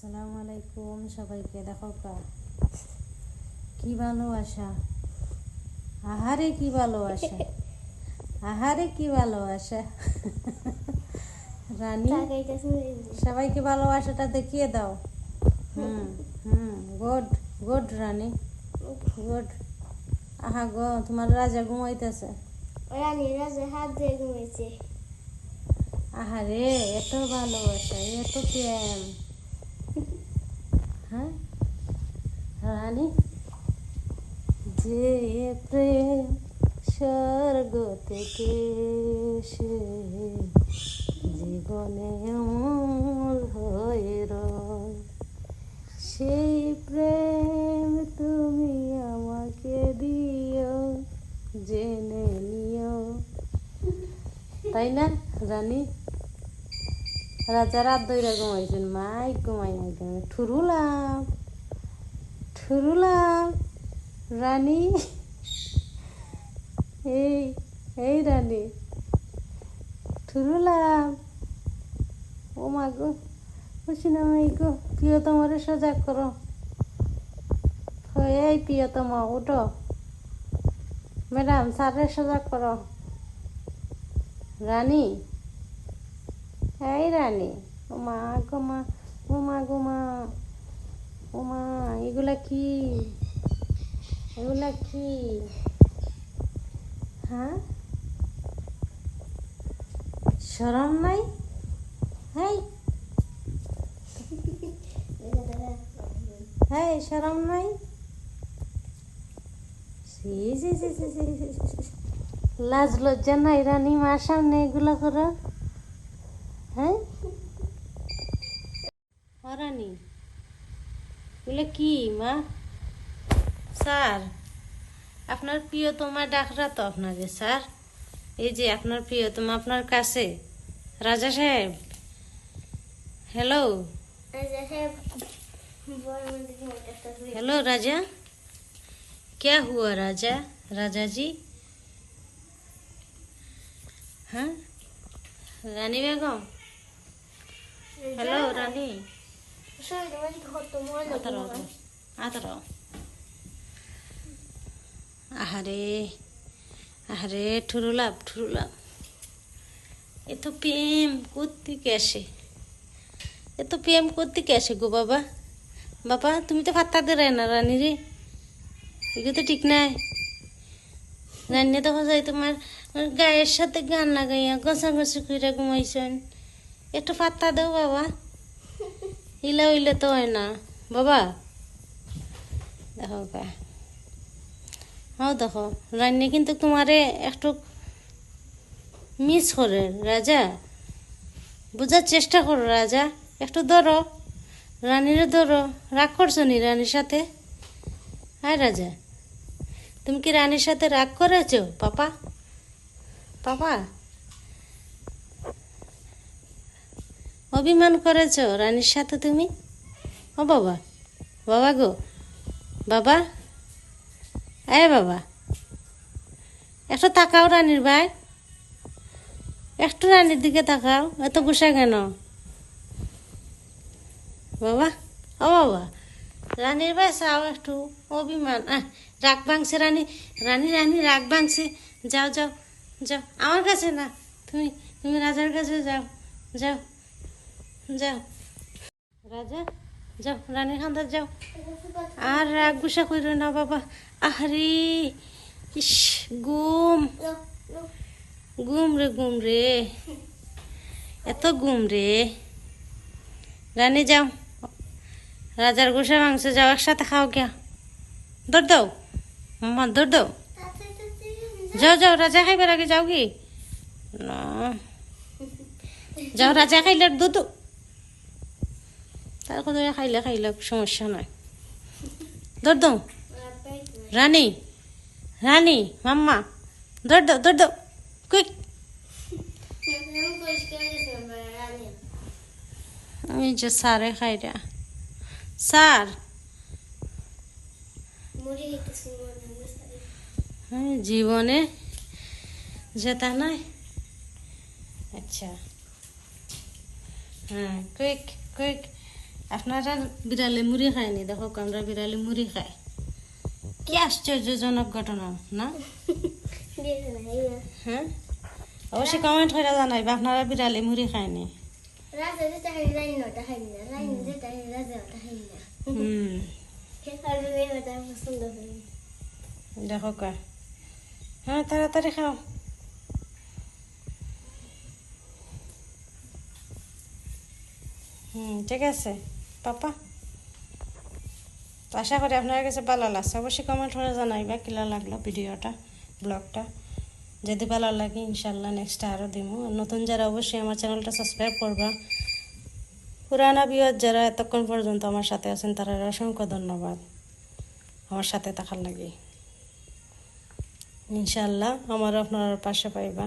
আসসালামু আলাইকুম সবাইকে দেখো কা। কি ভালোবাসা? আহারে কি ভালোবাসা? আহারে কি ভালোবাসা? রানী সবাইকে ভালোবাসাটা দেখিয়ে দাও। হুম হুম গুড গুড রানী। গুড আহা গো তোমার রাজা ঘুমাইতেছে। রানী রাজা হাত দিয়ে ঘুমিয়েছে আহারে এত ভালোবাসা এত প্রেম। হ্যাঁ? রানী, যে প্রেম স্বর্গ থেকে এসে জীবনে অমল হয়ে সেই প্রেম তুমি আমাকে দিও, জেনে নিও। তাই না, রানী? রাজা রাত দইরা ঘুমাইছেন, মাই ঘুমাই ঘুমাই ঠুরুলাম ঠুরুলাম, রানী। এই এই রানী, ঠুরুলাম। ও মা গো খুশি না মাই গো, প্রিয়তমারে সজাগ করো। এই প্রিয়তমা, উঠো। ম্যাডাম, স্যারের সজাগ করো। রানী এই রানী ও মা গো মা ও মা এগুলা কি এগুলা কি হ্যাঁ শরম নাই হেই হেই শরম নাই। লাজ লজ্জা নাই রানী মার সামনে এগুলো করো হ্যাঁ ও রানী এগুলো কি মা স্যার আপনার প্রিয়তমা ডাকরা তো আপনাকে স্যার এই যে আপনার প্রিয়তমা আপনার কাছে রাজা সাহেব হ্যালো রাজা সাহেব বড় মন্দির ঘুমাইতেছে हेलो राजा क्या हुआ राजा राजा जी हाँ रानी बेगम হ্যালো রানি আহারে আহারে ঠুরুলাভ ঠুরুলাভ এ তো প্রেম কোত্তিকে আসে এ তো প্রেম কোত্তিকে আসে গো বাবা। বাবা তুমি তো ভাত দে না রানী রে। এগুলো তো ঠিক নাই। রান্না তো যাই তোমার গায়ের সাথে গান লাগাইয়া গছা গছি করে ঘুমাইছেন। একটু পাত্তা দেও, বাবা। ইলে উইলে তো হয় না। বাবা, দেখো কা হ্যাঁ দেখো, রান্না কিন্তু তোমারে একটু মিস করে, রাজা। বোঝার চেষ্টা করো, রাজা। একটু ধরো। রানীরে ধরো। রাগ করছ নি রানীর সাথে? হ্যাঁ রাজা। তুমি কি রানীর সাথে রাগ করেছ, পাপা? পাপা? অভিমান করেছ রানীর সাথে তুমি? ও বাবা বাবা গো, বাবা, এ বাবা, একটু তাকাও রানীর ভাই, একটু রানীর দিকে তাকাও, এত গুসা কেন? বাবা, ও বাবা, রানীর ভাই চাও একটু অভিমান রাগ ভাঙছে রানী রানী রানী, রাগ ভাঙছে, যাও যাও যাও, আমার কাছে না, তুমি তুমি রাজার কাছে যাও যাও। যাও। রাজা, যাও, রানীর খান্দার যাও। আর রাগ গুসা করো না বাবা। আহারে, ইস, গুম। গুম রে গুম রে। এত গুম রে। রানী, যাও। রাজার গোসা মাংস যাও, একসাথে খাও গিয়া। দৌড় দাও। মামা দৌড় দাও। যাও যাও, রাজা খাইবার আগে যাও কি না। যাও, রাজা খাইলে দুধ তার কথা খাইলে খাইলে সমস্যা নাই। ধর দাও। রানী রানী মাম্মা ধর দাও দৌড় দাও কুইক এই যে সারে খাইরা হ্যাঁ, জীবনে যেতা নাই। আচ্ছা। হ্যাঁ কুইক কুইক আপনারা বিড়ালে মুড়ি খায়নি? দেখো আমরা বিড়ালে মুড়ি খাই কি আশ্চর্যজনক ঘটনা, না। হ্যাঁ? অবশ্যই কমেন্ট করে জানাইবা, আপনারা বিড়ালে মুড়ি খায়নি? দেখো কা। হ্যাঁ তাড়াতাড়ি খাও। হুম, ঠিক আছে। পাপা? তো আশা করি আপনার কাছে ভালো লাগছে। অবশ্যই কমেন্ট করে জানাইবা কিলা লাগল ভিডিওটা, ব্লগটা। যদি ভালো লাগে ইনশাল্লাহ নেক্সট আরও দিব নতুন যারা অবশ্যই আমার চ্যানেলটা সাবস্ক্রাইব করবা। পুরানা বিয়ত যারা এতক্ষণ পর্যন্ত আমার সাথে আছেন, তারা অসংখ্য ধন্যবাদ আমার সাথে থাকার লাগে। ইনশাল্লাহ আমারও আপনার পাশে পাইবা।